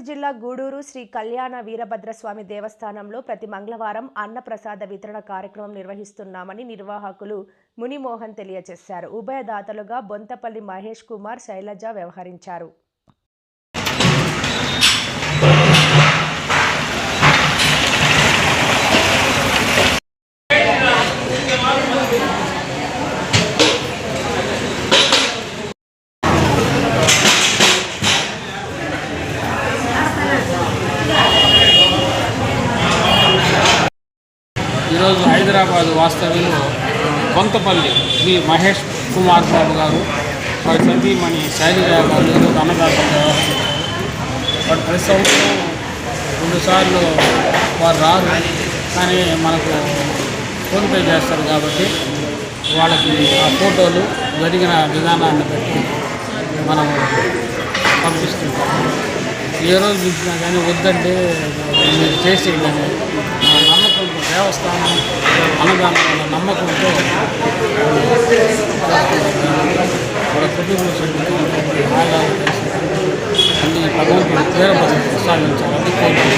జిల్లా గూడూరు శ్రీ కళ్యాణ వీరభద్రస్వామి దేవస్థానంలో ప్రతి మంగళవారం అన్నప్రసాద వితరణ కార్యక్రమం నిర్వహిస్తున్నామని నిర్వాహకులు మునిమోహన్ తెలియజేశారు. ఉభయదాతలుగా బొంతపల్లి మహేష్ కుమార్ శైలజ వ్యవహరించారు. ఈరోజు హైదరాబాద్ వాస్తవ్యులు కొంతపల్లి శ్రీ మహేష్ కుమార్ బాబు గారు వారి సతీమణి శైలజ గారు ఈరోజు అన్నదాత వారు ప్రతి సంవత్సరం రెండుసార్లు వారు రారు. కానీ మనకు ఫోన్పే చేస్తారు కాబట్టి వాళ్ళకి ఆ ఫోటోలు జరిగిన విధానాన్ని బట్టి మనం పంపిస్తుంటాం. ఏ రోజు చూసినా కానీ వద్దంటే మీరు చేసి దేవస్థానం అన్నదానం వల్ల నమ్మకంతో వాళ్ళ కుటుంబ సభ్యులు ఆదాలు అన్ని భగవంతుడు తీర ప్రసాదించాలని కోరుకుంటున్నాను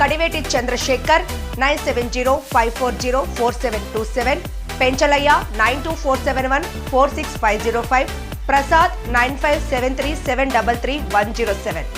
Kadiveti Chandrashekar nine seven zero five four zero four seven two seven Penchalaiah nine two four seven one four six five zero five Prasad nine five seven three seven double three one zero seven